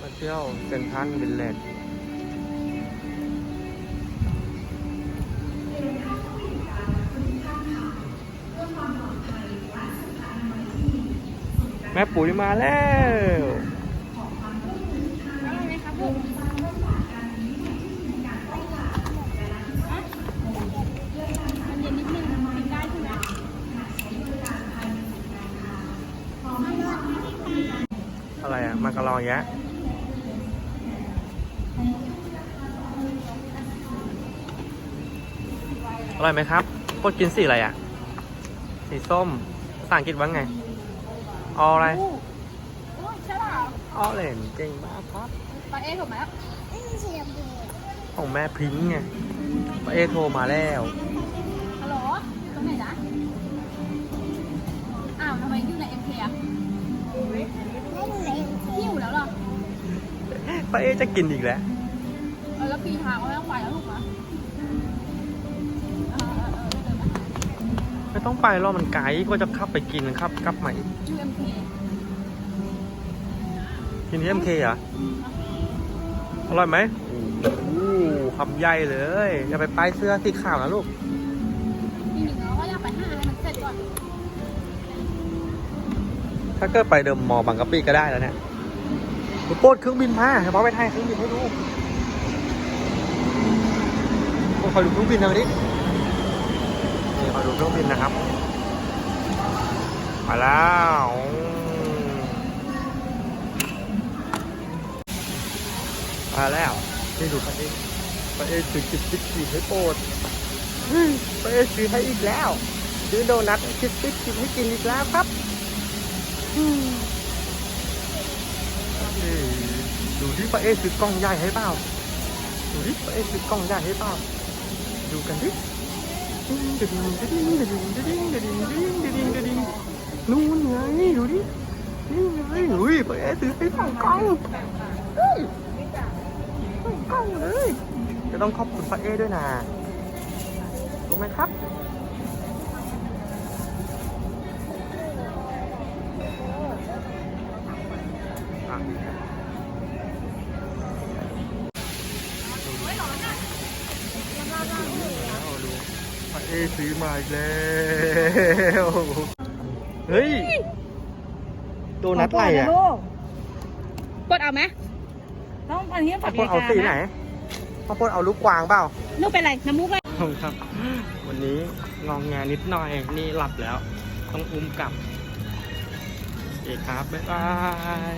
มาเที่ยวเซนทันวิลเลจแม่ปุ๋ยมาแล้วอะไรอะมากระลองแยะ อร่อยไหมครับโคตรกินสีอะไรอะ สีส้มภาษาอังกฤษว่าไง ออะไร โอ้โอ้ใช่เปล่าออเรนเก่งมากครับปลาเอ๊ะถูกไหมครับของแม่พริ้งไงป้าเอโทรมาแล้ว ฮัลโหลตรงไหนนะอ้าวทำไมอยู่ในเอ็มเคอะหิวแล้วเหรอป้าเอจะกินอีกแล้วเออแล้วปีทางก็ไม่ต้องไปแล้วถูกไหม ไม่ต้องไปหรอกมันไกลก็จะขับไปกินครับกลับใหม่ยูเอ็มเคกินที่เอ็มเคเหรออร่อยไหมโอ้โหคำใหญ่เลยอย่าไปป้ายเสื้อสีขาวนะลูกจริงๆเราก็อยากไปห้าให้มันเสร็จก่อนถ้าเกิดไปเดิมมอบางกะปิก็ได้แล้วเนี่ยดูโป๊ดเครื่องบินมาเฉพาะไปไทยเครื่องบินให้ดูโอ้คอยดูเครื่องบินหนะดินี่คอย ดูเครื่องบินนะครับ มาแล้วมาแล้วนี่ดูครับเองป้าเอซื้อจิบจิบจิบให้โปรดเฮ้ยป้าเอซื้อให้อีกแล้วซื้อโดนัทจิบจิบจิบให้กินอีกแล้วครับดูที่ปเอซื้อกล้องใหญ่ให้เปล่าดูที่ปเอซื้อกล้องใหญ่ให้เปล่าดูกันดิ ดดิ่งดดิ่งดดิ่งดดิ่งดดิ่งดดิ่งดดิ่งดดิ่งนู่นไงดูดินี่ไงอุ้ยป้าเอซื้อให้สองกล้องเฮ้ยสองกล้องเลยจะต้องขอบคุณป้าเอด้วยนะรู้ไหมครับอะเอาดูป้า เอซื้อมาอีกแล้ว เฮ้ย โดนัทอะไรอะกดเอาไหมต้องอันนี้พ่อพลเอาสีไหนพ่อพลเอาลูกกวางเปล่า ลูกเป็นไรน้ำมูกเลยครับ วันนี้งองแงนิดหน่อย นี่หลับแล้ว ต้องอุ้มกลับโอเคครับ บ๊ายบาย